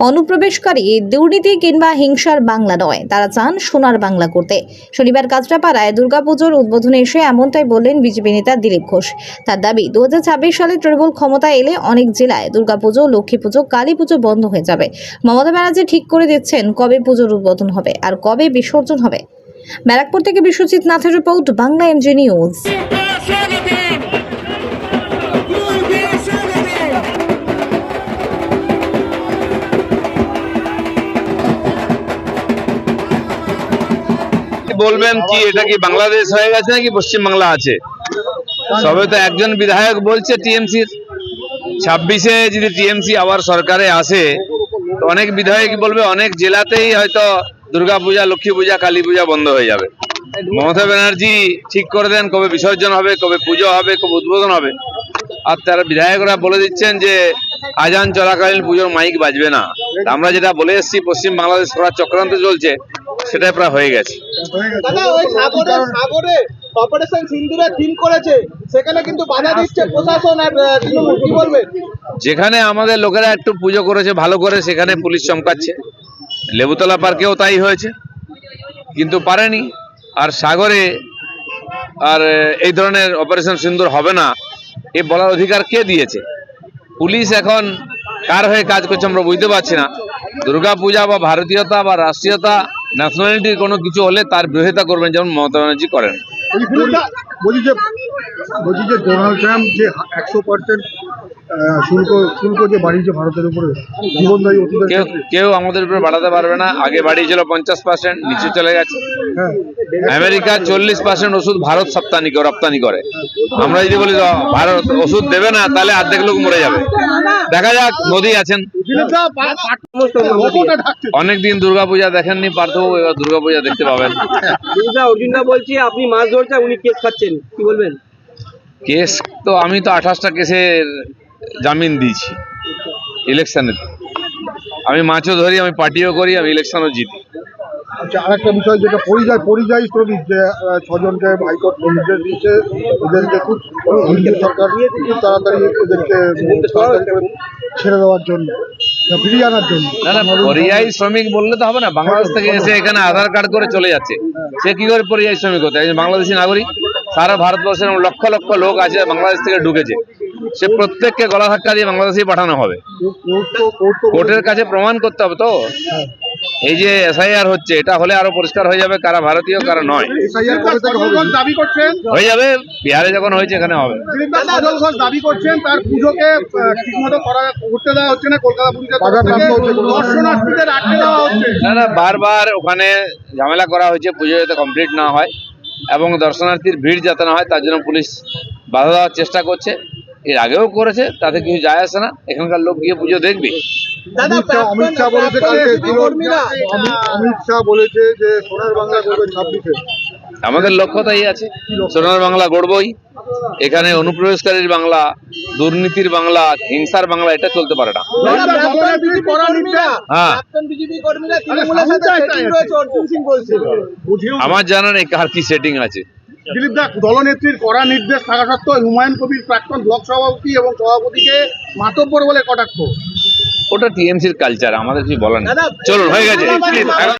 অনুপ্রবেশকারী দুর্নীতি কিংবা হিংসার বাংলা নয়। তারা চান সোনার বাংলা করতে। শনিবার কাঁচরাপাড়ায় দুর্গাপুজোর উদ্বোধনে এসে এমনটাই বললেন বিজেপি নেতা দিলীপ ঘোষ। তার দাবি দু হাজার ছাব্বিশ সালে তৃণমূল ক্ষমতায় এলে অনেক জেলায় দুর্গাপুজো, লক্ষ্মী পুজো, কালী পুজো বন্ধ হয়ে যাবে। মমতা ব্যানার্জি ঠিক করে দিচ্ছেন কবে পুজোর উদ্বোধন হবে আর কবে বিসর্জন হবে। ব্যারাকপুর থেকে বিশ্বজিৎ নাথের রিপোর্ট, বাংলা এমজি নিউজ। বলবেন কি এটা কি বাংলাদেশ হয়ে গেছে নাকি পশ্চিম বাংলা আছে? সবে তো একজন বিধায়ক বলছে টিএমসির ছাব্বিশে যদি টিএমসি আবার সরকারে আসে তো অনেক বিধায়ক বলবে অনেক জেলাতেই হয়তো দুর্গা পূজা লক্ষ্মী পূজা কালী পূজা বন্ধ হয়ে যাবে। মমতা ব্যানার্জি ঠিক করে দেন কবে বিসর্জন হবে কবে পুজো হবে কবে উদ্বোধন হবে। আর তারা বিধায়করা বলে দিচ্ছেন যে আজান চলাকালীন পুজোর মাইক বাজবে না। আমরা যেটা বলে এসেছি পশ্চিম বাংলাদেশ করার চক্রান্ত চলছে। সেটাই প্রায় হয়ে গেছে। দাদা ওই সাগরে সাগরে অপারেশন সিন্দুরে থিম করেছে। সেখানে কিন্তু বাধা দিচ্ছে প্রশাসন আর তৃণমূল কি বলবেন? যেখানে আমাদের লোকেরা একটু পুজো করেছে ভালো করে সেখানে পুলিশ চমকাচ্ছে। লেবুতলা পার্কেও তাই হয়েছে। কিন্তু পারেনি। আর সাগরে আর এই ধরনের অপারেশন সিন্দুর হবে না এ বলার অধিকার কে দিয়েছে? পুলিশ এখন কার হয়ে কাজ করছে আমরা বুঝতে পারছি না। দুর্গা পূজা বা ভারতীয়তা বা রাষ্ট্রীয়তা ন্যাশনালিটির কোনো কিছু হলে তার বিরোধিতা করবেন যেমন মমতা ব্যানার্জি করেন। বলছি যে যে ডোনাল্ড ট্রাম্প যে একশো পার্সেন্ট শুল্ক শুল্ক যে বাড়িয়েছে ভারতের উপরে জীবনদায়ী ওষুধের কেউ কেউ আমাদের উপরে বাড়াতে পারবে না। আগে বাড়িয়েছিল পঞ্চাশ পার্সেন্ট নিচে চলে গেছে। হ্যাঁ। আমেরিকা চল্লিশ পার্সেন্ট ওষুধ ভারত রপ্তানি করে রপ্তানি করে। আমরা যদি বলি ভারত ওষুধ দেবে না তাহলে অর্ধেক লোক মরে যাবে। দেখা যাক মোদি আছেন। অনেকদিন দুর্গাপূজা দেখেননি পার্থবাবু এবার দুর্গাপূজা দেখতে পাবেন। অর্জুনদা বলছি আপনি মাছ ধরছেন উনি কেস খাচ্ছেন কি বলবেন? কেস তো আমি তো আঠাশটা কেসের জামিন দিয়েছি ইলেকশনে আমি মাছও ধরি আমি পার্টিও করি আমি ইলেকশনও জিতি। আচ্ছা আরেকটা বিষয় যেটা পরিযায়ী পরিযায়ী শ্রমিক যে ছজনকে হাইকোর্ট নির্দেশ দিয়েছে এদেরকে খুব সরকার খুব তাড়াতাড়ি এদেরকে ছেড়ে দেওয়ার জন্য ফিরিয়ে আনার জন্য। না না পরিযায়ী শ্রমিক বললে তো হবে না বাংলাদেশ থেকে এসে এখানে আধার কার্ড করে চলে যাচ্ছে। সে কি করে পরিযায়ী শ্রমিক হতে একজন বাংলাদেশি নাগরিক সারা ভারতবর্ষের লক্ষ লক্ষ লোক আছে বাংলাদেশ থেকে ঢুকেছে। সে প্রত্যেককে গলা ধাক্কা দিয়ে বাংলাদেশেই পাঠানো হবে। কোর্টের কাছে প্রমাণ করতে হবে তো? এই যে এসআইআর হচ্ছে, এটা হলে আরও পরিষ্কার হয়ে যাবে কারা ভারতীয়, কারা নয়। হয়ে যাবে, বিহারে যখন হয়েছে এখানে হবে। দাবি করছেন তার পুজোকে না না, বারবার ওখানে ঝামেলা করা হয়েছে, পুজো যাতে কমপ্লিট না হয় এবং দর্শনার্থীর ভিড় যাতে না হয়, তার জন্য পুলিশ বাধা দেওয়ার চেষ্টা করছে। এর আগেও করেছে তাতে কিছু যায় আসে না এখানকার লোক গিয়ে পুজো দেখবে। অমিত শাহ- বলেছে অমিত- অমিত শাহ বলেছে যে সোনার বাংলা করবে ছাব্বিশে। আমাদের লক্ষ্য তাই আছে সোনার বাংলা গড়বই। এখানে অনুপ্রবেশকারীর বাংলা দুর্নীতির বাংলা হিংসার বাংলা এটা চলতে পারে না। হ্যাঁ। আমার জানা নেই কার কি সেটিং আছে। দিলীপ দা দলনেত্রীর কড়া নির্দেশ থাকা সত্ত্বেও হুমায়ুন কবির প্রাক্তন ব্লক সভাপতি এবং সভাপতিকে মাতব্বর বলে কটাক্ষ। ওটা টিএমসির কালচার আমাদের কি বলেন চলুন হয়ে গেছে।